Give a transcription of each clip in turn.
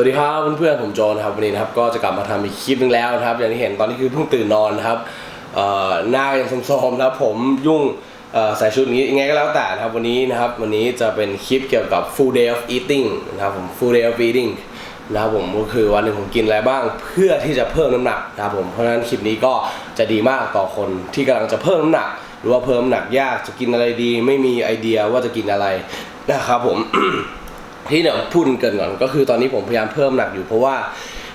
วัสดีครับเพื่อนๆผมโจนะครับวันนี้นะครับก็จะกลับมาทำอีกคลิปหนึงแล้วนะครับ อย่างที่เห็นตอนนี้คือเพิ่งตื่นนอนนะครับหน้ายังโทมๆนะครับผมยุ่งใส่ชุดนี้ยังไงก็แล้วแต่นะครับวันนี้นะครับวันนี้จะเป็นคลิปเกี่ยวกับ full day of eating นะครับผม full day of eating นะครับผมก็คือวันหนึ่งผมกินอะไรบ้างเพื่อที่จะเพิ่มน้ำหนักนะครับผมเพราะฉะนั้นคลิปนี้ก็จะดีมากต่อคนที่กำลังจะเพิ่มน้ำหนัก หรือว่าเพิ่มน้ำหนักยากจะกินอะไรดี ไม่มีไอเดียว่าจะกินอะไรนะครับผม ที่เดี๋ยวพูดเกินก่อนก็คือตอนนี้ผมพยายามเพิ่มหนักอยู่เพราะว่า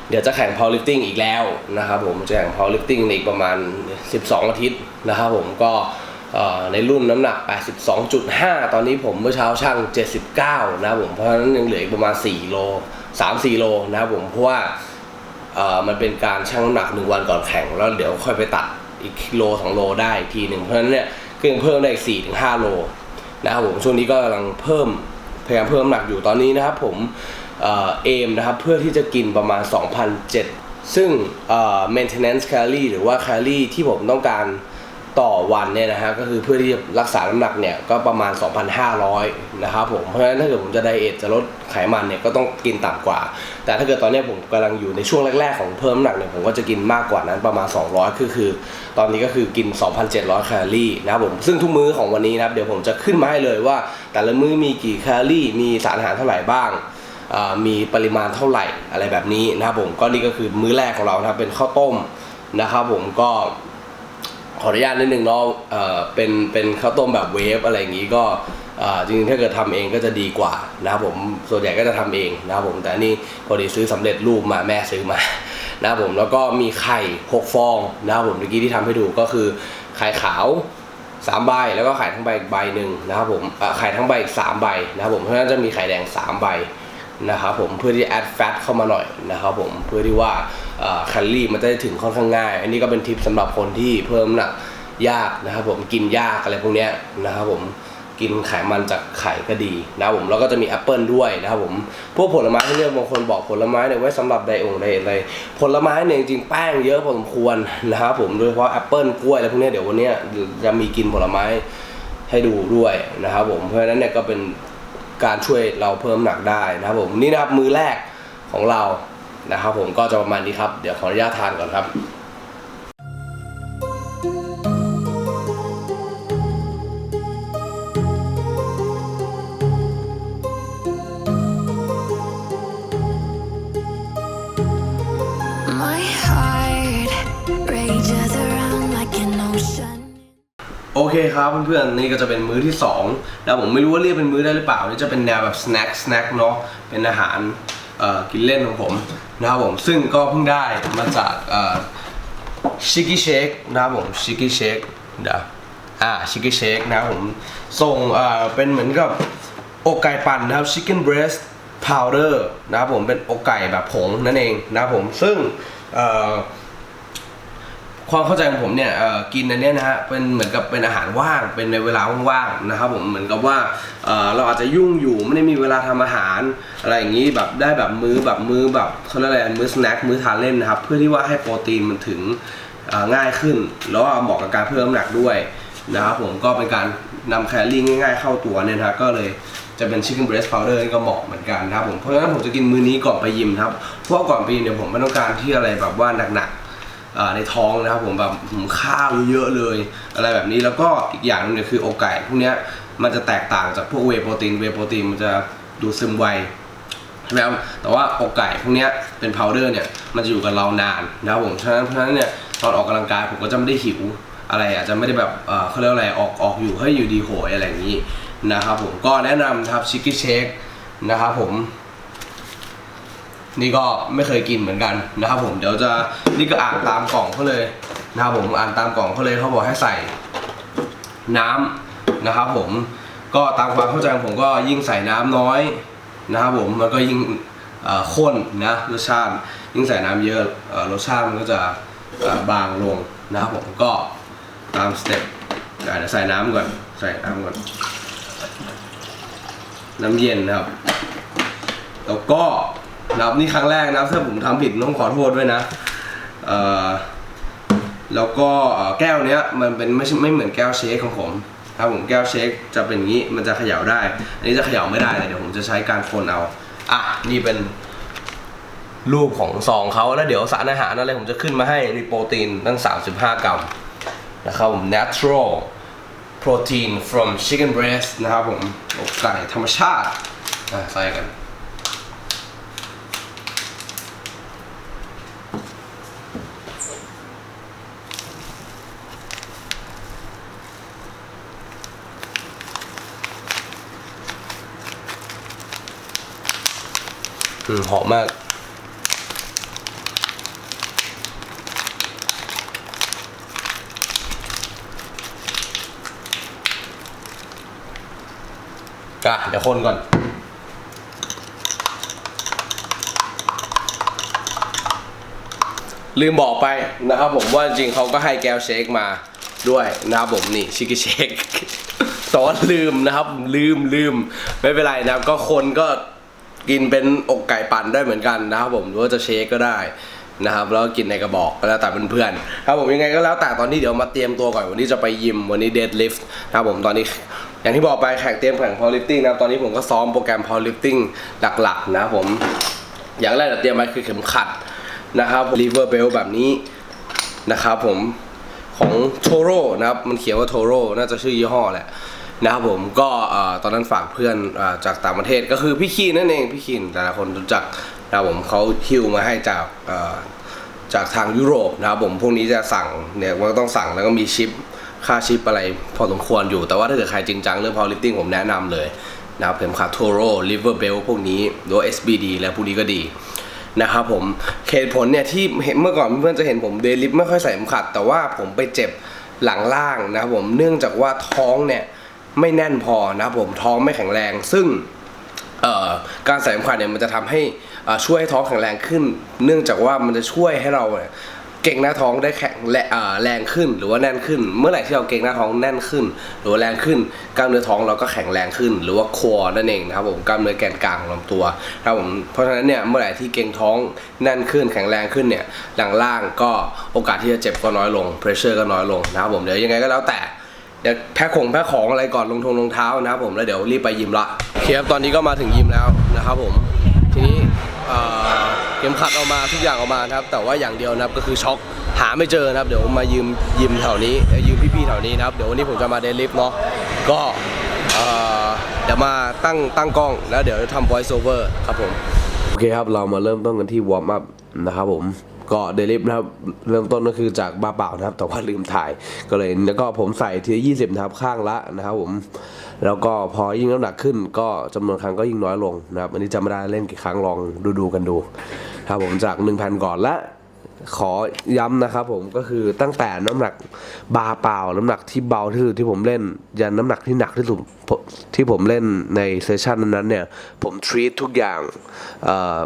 เดี๋ยวจะแข่ง powerlifting อีกแล้วนะครับผมจะแข่ง powerlifting ในอีกประมาณ 12 อาทิตย์นะครับผมก็ในรุ่นน้ำหนัก 82.5 ตอนนี้ผมเมื่อเช้าช่าง 79 นะครับผมเพราะฉะนั้นยังเหลืออีกประมาณ 4 โล 3-4 โลนะครับผมเพราะว่ามันเป็นการชั่งน้ำหนัก 1 วันก่อนแข่ง แล้วเดี๋ยวค่อยไปตัดอีกโล2โลได้ทีหนึ่งเพราะฉะนั้นเนี่ยก็ยังเพิ่มได้อีก4-5 โลนะครับผมช่วงนี้ก็กำลังเพิ่ม พยายามเพิ่มน้ำหนักอยู่ตอนนี้นะครับผมเอ่อเอมนะครับเพื่อที่จะกินประมาณ 2,007ซึ่งเอ่อ maintenance calorie หรือว่า calorie ที่ผมต้องการ ต่อวันเนี่ยนะฮะก็คือเพื่อที่จะรักษาน้ำหนักเนี่ยก็ประมาณ 2,500 นะครับผมเพราะฉะนั้นถ้าเกิดผมจะไดเอทจะลดไขมันเนี่ยก็ต้องกินต่ำกว่า แต่ถ้าเกิดตอนนี้ผมกำลังอยู่ในช่วงแรก ๆ ของเพิ่มน้ำหนักเนี่ยผมก็จะกินมากกว่านั้นประมาณ 200 คือคือ ตอนนี้ก็คือกิน 2,700 แคลอรี่นะครับผมซึ่งทุกมื้อของวันนี้นะครับเดี๋ยวผมจะขึ้นมาให้เลยว่า แต่ละมื้อมีกี่แคลอรี่มีสารอาหารเท่าไหร่บ้างมีปริมาณเท่าไหร่อะไรแบบนี้นะครับผมก็นี่ก็คือมื้อแรกของเรานะครับเป็นข้าวต้มนะครับผมก็ ขออนุญาตนิดนึงเนาะเอ่อเป็นเป็นข้าวต้มแบบเวฟอะไรอย่างนี้ก็เอ่อจริงๆถ้าเกิดทำเองก็จะดีกว่านะครับผมส่วนใหญ่ก็จะทำเองนะครับผมแต่อันนี่พอดีซื้อสำเร็จรูปมาแม่ซื้อมา นะครับผมแล้วก็มีไข่6ฟองนะครับผมเมื่อกี้ที่ทำให้ดูก็คือไข่ขาวสามใบแล้วก็ไข่ทั้งใบอีกใบหนึ่งนะครับผมเอ่อไข่ทั้งใบอีกสามใบนะครับผมเพราะฉะนั้นจะมีไข่แดงสามใบนะครับผมเพื่อที่จะแอดแฟตเข้ามาหน่อยนะครับผมเพื่อที่ว่า คลอรี่มันจะได้ถึงค่อนข้างง่าย อันนี้ก็เป็นทิปสำหรับคนที่เพิ่มน้ำหนักยากนะครับผมกินยากอะไรพวกเนี้ยนะครับผมกินไขมันจากไข่ก็ดีนะครับผมแล้วก็จะมีแอปเปิลด้วยนะครับผมพวกผลไม้ที่เนี่ยบางคนบอกผลไม้เนี่ยไว้สำหรับไดองไดอะไรผลไม้เนี่ยจริงๆแป้งเยอะพอสมควรนะครับผมโดยเฉพาะแอปเปิลกล้วยอะไรพวกนี้เดี๋ยววันนี้จะมีกินผลไม้ให้ดูด้วยนะครับผมเพราะฉะนั้นเนี่ยก็เป็นการช่วยเราเพิ่มหนักได้นะครับผมนี่นะครับมือแรกของเรา นะครับผมก็จะประมาณนี้ครับ เดี๋ยวขออนุญาตทานก่อนครับ My heart rages around like an ocean. โอเคครับเพื่อนๆนี่ก็จะเป็นมื้อที่สองนะผมไม่รู้ว่าเรียกเป็นมื้อได้หรือเปล่า นี่จะเป็นแนวแบบสแน็คสแน็คเนาะเป็นอาหารเอ่อ กินเล่นของผมนะครับผมซึ่งก็เพิ่งได้มาจากชิคกี้เชคนะครับผมชิคกี้เชคเดี๋ยวอ่าชิคกี้เชคนะครับผมส่งเป็นเหมือนกับอกไก่ปั่นนะครับชิคเก้นเบรสพาวเดอร์นะครับผมเป็นอกไก่แบบผงนั่นเองนะครับผมซึ่งเความเข้าใจของผมเนี่ยกินอันเนี้ยนะฮะเป็นเหมือนกับเป็นอาหารว่างเป็นในเวลาว่างๆนะครับผมเหมือนกับว่าเอ่อเราอาจจะยุ่งอยู่ไม่ได้มีเวลาทำอาหารอะไรอย่างนี้แบบได้แบบมื้อแบบมื้อแบบเขาเรียกอะไรมื้อสแน็คมื้อทานเล่นนะครับเพื่อที่ว่าให้โปรตีนมันถึงง่ายขึ้น แล้วเหมาะกับการเพิ่มน้ำหนักด้วยนะครับผมก็เป็นการนำแคลอรี่ง่าย ๆ เข้าตัวเนี่ยนะก็เลยจะเป็น chicken breast powder นี่ก็เหมาะเหมือนกันนะครับผมเพราะฉะนั้นผมจะกินมื้อนี้ก่อนไปยิมครับเพราะว่าก่อนไปยิมเนี่ยผมไม่ต้องการที่อะไรแบบว่าหนักๆ ในท้องนะครับผมแบบหืมข้าวเยอะเลย อะไรแบบนี้แล้วก็อีกอย่างหนึงเนี่ยคืออกไก่พวกเนี้ยมันจะแตกต่างจากพวกเวโปรตีนเวโปรตีนมันจะดูซึมไวใช่ไหมครับแต่ว่าอกไก่พวกเนี้ยเป็นพาวเดอร์เนี่ยมันจะอยู่กับเรานานนะครับผมฉะนั้นเพราะฉะนั้นเนี่ยตอนออกกำลังกายผมก็จะไม่ได้หิวอะไรอาจจะไม่ได้แบบเอ่อเขาเรียกอะไรออกออกอยู่ให้อยู่ดีโหยอะไรอย่างนี้นะครับผมก็แนะนำครับชิคกี้เชคนะครับผม นี่ก็ไม่เคยกินเหมือนกันนะครับผมเดี๋ยวจะนี่ก็อ่านตามกล่องเขาเลยนะครับผมอ่านตามกล่องเขาเลยเขาบอกให้ใส่น้ำนะครับผมก็ตามความเข้าใจของผมก็ยิ่งใส่น้ำน้อยนะครับผมมันก็ยิ่งข้นนะรสชาติยิ่งใส่น้ำเยอะรสชาติมันก็จะบางลงนะครับผมก็ตามสเต็ปเดี๋ยวใส่น้ำก่อนใส่น้ำก่อนน้ำเย็นนะครับ แล้วก็ นะครับนี่ครั้งแรกนะถ้าผมทำผิดต้องขอโทษด้วยนะเอ่อแล้วก็แก้วเนี้ยมันเป็นไม่ใช่ไม่เหมือนแก้วเชคของผมครับผมแก้วเชคจะเป็นอย่างนี้มันจะเขย่าได้ อันนี้จะเขย่าไม่ได้เลยเดี๋ยวผมจะใช้การคนเอาอะนี่เป็นรูปของซองเขาแล้วเดี๋ยวสารอาหารอะไรผมจะขึ้นมาให้มีโปรตีนตั้ง 35 กรัมนะครับผม natural protein from chicken breast นะครับผมอกไก่ธรรมชาติใส่กัน อืมหอมมาก อะ เดี๋ยวคนก่อน ลืมบอกไปนะครับผมว่าจริงเขาก็ให้แก้วเชคมาด้วยนะครับผมนี่ชิคกี้เชคแต่ว่าลืมนะครับ ลืมลืมไม่เป็นไรนะครับก็คนก็ กินเป็นอกไก่ปั่นได้เหมือนกันนะครับผมหรือว่าจะเชคก็ได้นะครับแล้วก็กินในกระบอกก็แล้วแต่เพื่อนๆครับผมยังไงก็แล้วแต่ตอนนี้เดี๋ยวมาเตรียมตัวก่อนวันนี้จะไปยิมวันนี้เดดลิฟต์นะครับผมตอนนี้อย่างที่บอกไปแข่งเตรียมแข่ง powerlifting นะครับตอนนี้ผมก็ซ้อมโปรแกรม powerlifting หลักๆ นะครับผมอย่างแรกเราเตรียมไว้คือเข็มขัดนะครับ liver belt แบบนี้นะครับผมของ Toro นะครับมันเขียนว่า Toro น่าจะชื่อยี่ห้อแหละ นะครับผมก็ตอนนั้นฝากเพื่อนจากต่างประเทศก็คือพี่คีนนั่นเองพี่คีนแต่ละคนรู้จักนะครับผมเขาฮิวมาให้จากจากทางยุโรปนะครับผมพวกนี้จะสั่งเนี่ยมันต้องสั่งแล้วก็มีชิปค่าชิปอะไรพอสมควรอยู่ แต่ว่าถ้าเกิดใครจริงจังเรื่อง powerlifting ผมแนะนำเลยนะครับเข็มขัด Toro Liver Belt พวกนี้หรือว่า SBD และพวกนี้ก็ดีนะครับผมเหตุผลเนี่ยที่เห็นเมื่อก่อนเพื่อนจะเห็นผมเดลิฟไม่ค่อยใส่เข็มขัด แต่ว่าผมไปเจ็บหลังล่างนะครับผมเนื่องจากว่าท้องเนี่ย ไม่แน่นพอนะครับผมท้องไม่แข็งแรง ซึ่งการใส่เข็มขัดเนี่ยมันจะทำให้ช่วยให้ท้องแข็งแรงขึ้น เนื่องจากว่ามันจะช่วยให้เราเก่งหน้าท้องได้แข็งแแรงขึ้นหรือว่าแน่นขึ้น เมื่อไหร่ที่เราเก่งหน้าท้องแน่นขึ้น หรือว่าแรงขึ้นกล้ามเนื้อท้องเราก็แข็งแรงขึ้น หรือว่าคอนั่นเองนะครับผมกล้ามเนื้อแกนกลางของลำตัวนะครับผมเพราะฉะนั้นเนี่ยเมื่อไหร่ที่เก่งท้องแน่นขึ้น แข็งแรงขึ้นเนี่ยหลังล่างก็โอกาสที่จะเจ็บก็น้อยลงเพรสเชอร์ก็น้อยลงนะครับผมเดี๋ยวยังไงก็แล้วแต่ เดี๋ยวแพ็คของแพ็คของอะไรก่อนลงทงรองเท้านะครับผมแล้วเดี๋ยวรีบไปยิมละโอเคครับตอนนี้ก็มาถึงยิมแล้วนะครับผมทีนี้เอ่อเข็มขัดเอามาทุกอย่างเอามาครับ แต่ว่าอย่างเดียวนะครับก็คือช็อคหาไม่เจอนะครับ เดี๋ยวมายืมยิมแถวนี้ยืมพี่ๆแถวนี้นะครับเดี๋ยววันนี้ผมจะมาเดลิฟเนาะก็เอ่อเดี๋ยวมาตั้งตั้งกล้องแล้วเดี๋ยวจะทำ voice over ครับผม โอเคครับ เรามาเริ่มต้นกันที่วอร์มอัพนะครับผม ก็เดลิฟนะครับเริ่มต้นก็คือจากบาเปล่านะครับ แต่ว่าลืมถ่ายก็เลยแล้วก็ผมใส่ทีละยี่สิบนะครับข้างละนะครับผมแล้วก็พอยิ่งน้ำหนักขึ้น ก็จำนวนครั้งก็ยิ่งน้อยลงนะครับ อันนี้จำไม่ได้เล่นกี่ครั้งลองดูดูกันดูครับผมจาก1,000ก่อนละขอย้ำนะครับผมก็คือตั้งแต่น้ำหนักบาเปล่า น้ำหนักที่เบาที่สุดที่ผมเล่น ยันน้ำหนักที่หนักที่สุดที่ผมเล่นในเซสชันนั้นๆเนี่ย ผมทรีตทุกอย่างเอ่อ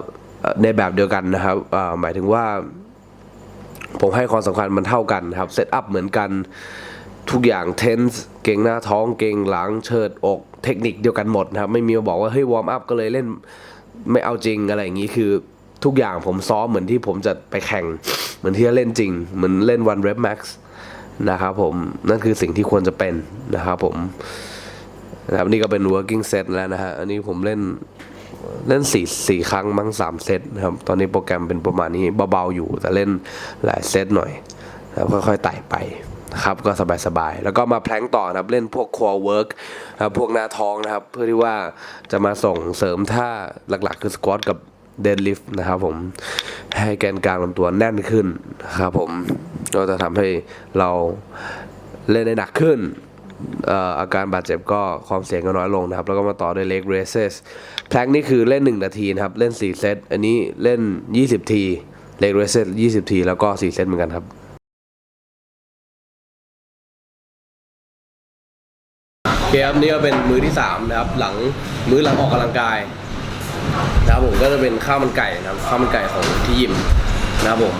ในแบบเดียวกันนะครับหมายถึงว่า ผมให้ความสำคัญมันเท่ากันครับเซตอัพเหมือนกันทุกอย่างเทนส์เก่งหน้าท้องเก่งหลังเชิดอกเทคนิคเดียวกันหมดนะครับ ไม่มีมาบอกว่าเฮ้ยวอร์มอัพก็เลยเล่นไม่เอาจริงอะไรอย่างนี้คือทุกอย่างผมซ้อมเหมือนที่ผมจะไปแข่ง เหมือนที่จะเล่นจริง เหมือนเล่นวันเร p แม็กซ์นะครับผมนั่นคือสิ่งที่ควรจะเป็นนะครับผมนะครับนี่ก็เป็น working set แล้วนะฮะอันนี้ผมเล่น เล่นสี่สี่ครั้งมั้งสามเซตนะครับ ตอนนี้โปรแกรมเป็นประมาณนี้เบาๆอยู่ แต่เล่นหลายเซตหน่อยนะครับค่อยๆไต่ไปนะครับก็สบายๆ แล้วก็มาแพลงต่อนะครับ เล่นพวก core work นะครับพวกหน้าท้องนะครับ เพื่อที่ว่าจะมาส่งเสริมท่าหลักๆ คือ squat กับ deadlift นะครับผมให้แกนกลางลำตัวแน่นขึ้นนะครับผมก็จะทำให้เราเล่นได้หนักขึ้นเอ่ออาการบาดเจ็บก็ความเสี่ยงก็น้อยลงนะครับ แล้วก็มาต่อด้วย leg raises แพลงนี่คือเล่น 1 นาทีนะครับ เล่น 4 เซต อันนี้เล่น 20 ที leg raises 20 ที แล้วก็ 4 เซตเหมือนกันครับ โอเคครับ นี่ก็เป็นมื้อที่ 3 นะครับ หลังมื้อหลังออกกำลังกาย นะครับผมก็จะเป็นข้าวมันไก่นะครับ ข้าวมันไก่ของที่ยิมนะครับผม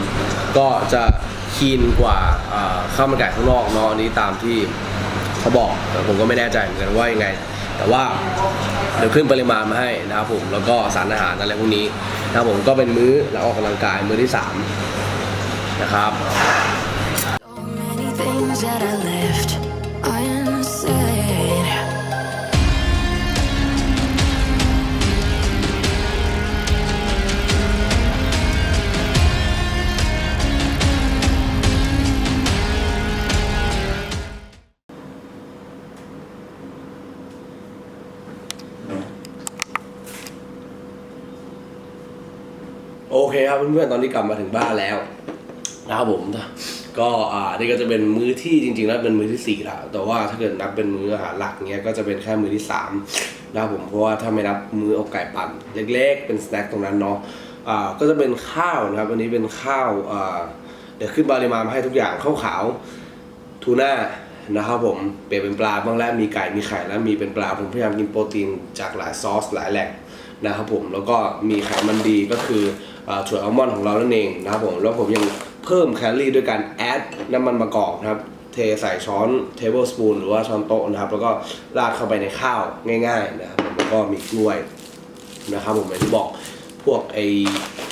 ก็จะคีนกว่าอ่าข้าวมันไก่ข้างนอกเนาะอันนี้ตามที่เขาบอกแต่ผมก็ไม่แน่ใจเหมือนกันว่ายังไง แต่ว่าเดี๋ยวขึ้นปริมาณมาให้นะครับผมแล้วก็สารอาหารอะไรพวกนี้นะครับผมก็เป็นมื้อหลังออกกำลังกายมื้อที่สามนะครับ So many things that I left เคครับเพื่อนๆตอนนี้กลับมาถึงบ้านแล้วนะครับผมก็อ่านี่ก็จะเป็นมื้อที่จริงๆแล้วเป็นมื้อที่สี่แล้วแต่ว่าถ้าเกิดนับเป็นมื้ออาหารหลักเนี้ยก็จะเป็นแค่มื้อที่สามนะครับผมเพราะว่าถ้าไม่นับมื้ออกไก่ปั่นเล็ก ๆ เป็นสแน็คตรงนั้นเนาะอ่าก็จะเป็นข้าวนะครับวันนี้เป็นข้าวอ่าเดี๋ยวขึ้นปริมาณมาให้ทุกอย่างข้าวขาวทูน่านะครับผมเปลี่ยนเป็นปลาบ้างแล้วมีไก่มีไข่แล้วมีเป็นปลาผมพยายามกินโปรตีนจากหลายซอสหลายแหล่งนะครับผมแล้วก็มีไขมันดีก็คือ ถั่วอัลมอนด์ของเรานั่นเองนะครับผมแล้วผมยังเพิ่มแคลอรี่ด้วยการแอดน้ำมันมะกอกนะครับเทใส่ช้อนเทเบิลสปูนหรือว่าช้อนโต๊ะนะครับ แล้วก็ราดเข้าไปในข้าวง่าย ๆ นะครับแล้วก็มีกล้วยนะครับผมอย่างที่บอกพวกไอ้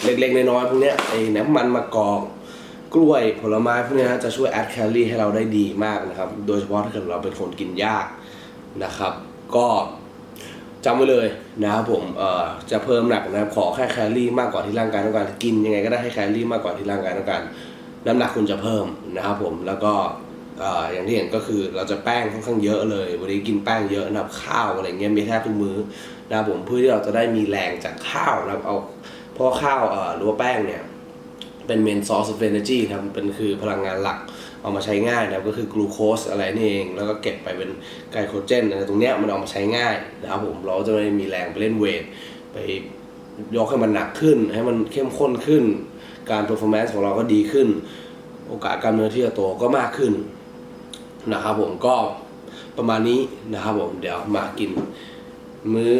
เล็กๆน้อยๆพวกเนี้ยไอ้น้ำมันมะกอกกล้วยผลไม้พวกเนี้ยจะช่วยแอดแคลอรี่ให้เราได้ดีมากนะครับ โดยเฉพาะถ้าเกิดเราเป็นคนกินยากนะครับ ก็ จำไว้เลยนะครับผมเอ่อจะเพิ่มหนักนะครับขอแค่แคลอรี่มากกว่าที่ร่างกายต้องการกินยังไงก็ได้ให้แคลอรี่มากกว่าที่ร่างกายต้องการน้ำหนักคุณจะเพิ่มนะครับผมแล้วก็เอ่ออย่างที่เห็นก็คือเราจะแป้งค่อนข้างเยอะเลยวันนี้กินแป้งเยอะนะครับข้าวอะไรเงี้ยมีแทบทุกมื้อนะครับผมเพื่อที่เราจะได้มีแรงจากข้าวนะครับเอาเพราะว่าข้าวเอ่อหรือว่าแป้งเนี่ย เป็นเมนซอส of energy ครับเป็นคือพลังงานหลักเอามาใช้ง่ายนะครับก็คือกลูโคสอะไรนี่เอง แล้วก็เก็บไปเป็นไกลโคเจนอะไรตรงเนี้ยมันเอามาใช้ง่ายนะครับผมเราจะไม่มีแรงไปเล่นเวทไปยกให้มันหนักขึ้น ให้มันเข้มข้นขึ้น การ performance ของเราก็ดีขึ้น โอกาสการเนื้อที่จะโตก็มากขึ้นนะครับผมก็ประมาณนี้นะครับผมเดี๋ยวมากิน มื้อ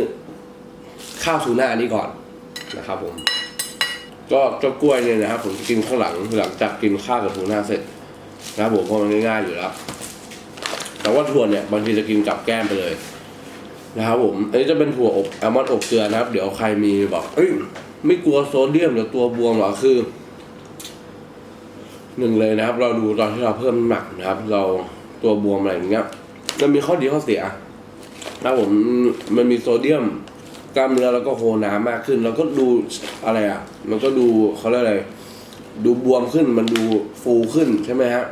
ข้าวทูน่านี้ก่อนนะครับผม ก็เจ้ากล้วยเนี่ยนะครับ ผมจะกินข้างหลังหลังจากกินข้าวกับทูน่าเสร็จนะครับผมเพราะมันง่ายๆอยู่แล้วแต่ว่าถั่วเนี่ยบางทีจะกินกับแก้มไปเลย นะครับผมอันนี้จะเป็นถั่วอบอัลมอนด์อบเกลือนะครับ เดี๋ยวใครมีบอกเอ้ยไม่กลัวโซเดียมหรือตัวบวมหรอคือหนึ่งเลยนะครับ เราดูตอนที่เราเพิ่มน้ำหนักนะครับ เราตัวบวมอะไรอย่างเงี้ยมันมีข้อดีข้อเสียนะครับผมมันมีโซเดียม กล้ามเนื้อแล้วก็โฮน้ำมากขึ้นแล้วก็ดูอะไรอะ มันก็ดูเขาเรียกอะไร ดูบวมขึ้นมันดูฟูขึ้นใช่ไหมฮะ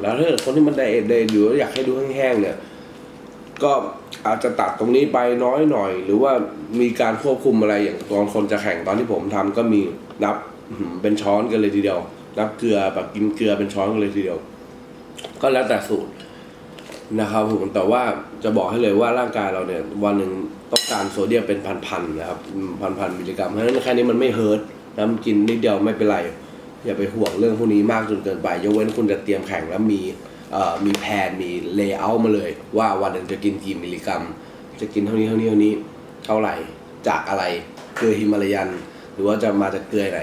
แล้วถ้าคนที่มันไดเอทเดย์อยู่อยากให้ดูแห้งๆเนี่ย ก็อาจจะตัดตรงนี้ไปน้อยหน่อย หรือว่ามีการควบคุมอะไรอย่างตอนคนจะแข่งตอนที่ผมทำก็มีนับเป็นช้อนกันเลยทีเดียวนับเกลือแบบกินเกลือเป็นช้อนกันเลยทีเดียว ก็แล้วแต่สูตรนะครับผมแต่ว่าจะบอกให้เลยว่าร่างกายเราเนี่ย วันหนึ่ง ต้องการโซเดียมเป็นพันๆนะครับพันๆมิลลิกรัมเพราะฉะนั้นแค่นี้มันไม่เฮิร์ตนะมันกินนิดเดียวไม่เป็นไร อย่าไปห่วงเรื่องพวกนี้มากจนเกินไปยกเว้นคุณจะเตรียมแข่งแล้วมีมีแผนมีเลเยอร์มาเลย ว่าวันหนึ่งจะกินกี่มิลลิกรัม จะกินเท่านี้เท่านี้เท่านี้เท่าไหร่จากอะไรเกลือฮิมาลายัน หรือว่าจะมาจากเกลือไหน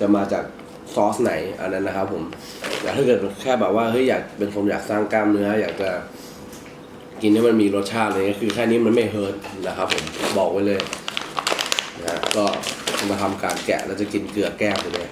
จะมาจากซอสไหนอันนั้นนะครับผมแต่ถ้าเกิดแค่แบบว่าเฮ้ยอยากเป็นคนอยากสร้างกล้ามเนื้ออยากจะ กินให้มันมีรสชาติอะไรเงี้ยคือแค่นี้มันไม่เฮิร์ตนะครับผมบอกไว้เลยนะก็มาทำการแกะแล้วจะกินเกลือแก้วไปเลย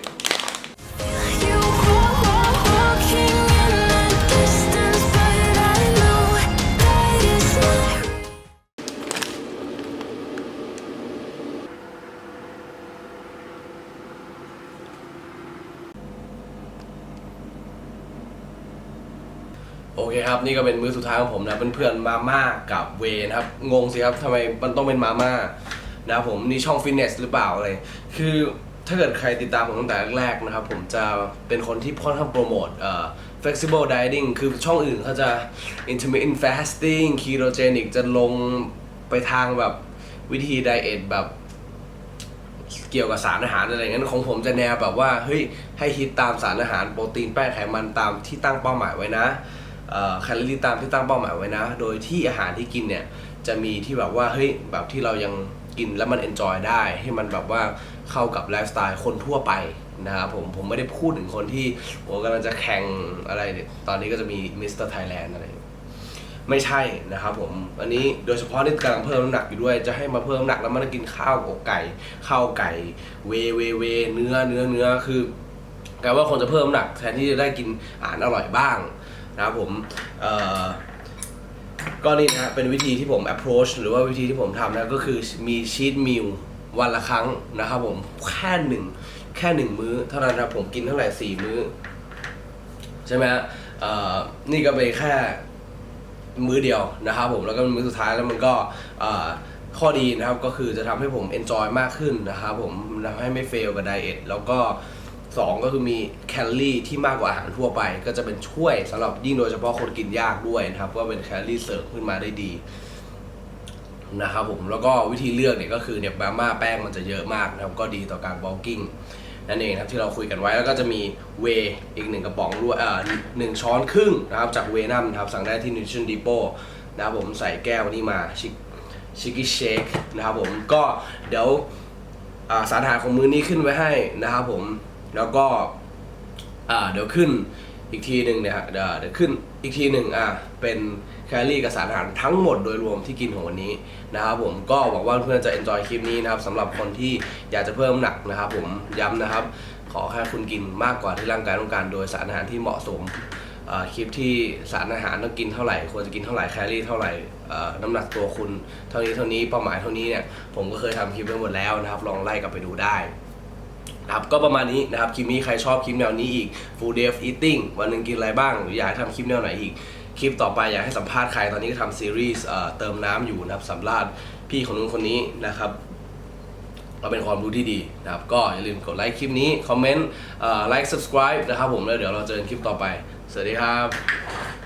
ครับนี่ก็เป็นมื้อสุดท้ายของผมนะเพื่อนๆมาม่ากับเวนะครับงงสิครับทำไมมันต้องเป็นมาม่านะครับผมนี่ช่องฟิตเนสหรือเปล่าอะไรคือถ้าเกิดใครติดตามผมตั้งแต่แรกๆนะครับ ผมจะเป็นคนที่ค่อนข้างโปรโมทเอ่อ flexible dieting คือช่องอื่นเขาจะ intermittent fasting ketogenic จะลงไปทางแบบวิธีไดเอทแบบเกี่ยวกับสารอาหารอะไรอย่างนั้นของผมจะแนวแบบว่าเฮ้ยให้ฮิตตามสารอาหารโปรตีนแป้งไขมันตามที่ตั้งเป้าหมายไว้นะ แคลอรี่ตามที่ตั้งเป้าหมายไว้นะ โดยที่อาหารที่กินเนี่ยจะมีที่แบบว่าเฮ้ยแบบที่เรายังกินแล้วมันเอนจอยได้ ให้มันแบบว่าเข้ากับไลฟ์สไตล์คนทั่วไปนะครับผมผมไม่ได้พูดถึงคนที่โอ้กำลังจะแข่งอะไรเนี่ยตอนนี้ก็จะมีมิสเตอร์ไทยแลนด์อะไร ไม่ใช่นะครับผม อันนี้โดยเฉพาะที่กำลังเพิ่มน้ำหนักอยู่ด้วย จะให้มาเพิ่มน้ำหนักแล้วมันกินข้าวอกไก่ ข้าวไก่ เวเวเวเนื้อเนื้อเนื้อคือกลายว่าคนจะเพิ่มน้ำหนักแทนที่จะได้กินอาหารอร่อยบ้าง นะครับผมก็นี่นะฮะเป็นวิธีที่ผม approach หรือว่าวิธีที่ผมทำนะก็คือมีชีตมิลวันละครั้งนะครับผมแค่หนึ่งแค่หนึ่งมื้อเท่านั้นนะผมกินเท่าไหร่สี่มื้อ ใช่ไหมฮะนี่ก็เป็นแค่มื้อเดียวนะครับผมแล้วก็มื้อสุดท้ายแล้วมันก็ข้อดีนะครับก็คือจะทำให้ผม enjoy มากขึ้นนะครับผมทำให้ไม่เฟลกับไดเอทแล้วก็ 2ก็คือมีแคลอรี่ที่มากกว่าอาหารทั่วไป ก็จะเป็นช่วยสำหรับยิ่งโดยเฉพาะคนกินยากด้วยนะครับก็เป็นแคลอรี่เสริมขึ้นมาได้ดีนะครับผมแล้วก็วิธีเลือกเนี่ยก็คือเนี่ยมาม่าแป้งมันจะเยอะมากนะครับก็ดีต่อการ bulking นั่นเองครับที่เราคุยกันไว้แล้วก็จะมีเวอีกหนึ่งกระป๋องด้วยเอ่อหนึ่งช้อนครึ่งนะครับจากเวนัมนะครับสั่งได้ที่ Nutrition Depot นะครับผมใส่แก้วนี้มาชิคชิคกี้เชคนะครับผมก็เดี๋ยวสารอาหารของมือนี้ขึ้นไว้ให้นะครับผม แล้วก็ อ่า เดี๋ยวขึ้นอีกทีหนึ่งเนี่ยฮะเดี๋ยวเดี๋ยวขึ้นอีกทีหนึ่งอ่าเป็นแคลอรี่กับสารอาหารทั้งหมดโดยรวมที่กินของวันนี้นะครับผมก็หวังว่าเพื่อนจะ enjoy คลิปนี้นะครับสำหรับคนที่อยากจะเพิ่มหนักนะครับ ผมย้ำนะครับ ขอแค่คุณกินมากกว่าที่ร่างกายต้องการ โดยสารอาหารที่เหมาะสมคลิปที่สารอาหารต้องกินเท่าไหร่ควรจะกินเท่าไหร่แคลอรี่เท่าไหร่น้ำหนักตัวคุณเท่านี้เท่านี้เป้าหมายเท่านี้เนี่ยผมก็เคยทำคลิปไว้หมดแล้วนะครับ ลองไล่กลับไปดูได้ นะครับก็ประมาณนี้นะครับคลิปนี้ใครชอบคลิปแนวนี้อีก full day of eating วันหนึ่งกินอะไรบ้าง หรืออยากให้ทำคลิปแนวไหนอีก คลิปต่อไปอยากให้สัมภาษณ์ใครตอนนี้ก็ทำซีรีส์เติมน้ำอยู่นะครับสำราญพี่คนนู้นคนนี้นะครับก็เป็นความรู้ที่ดีนะครับก็อย่าลืมกดไลค์คลิปนี้ คอมเมนต์ไลค์ subscribe นะครับผมแล้วเดี๋ยวเราเจอกันคลิปต่อไป สวัสดีครับ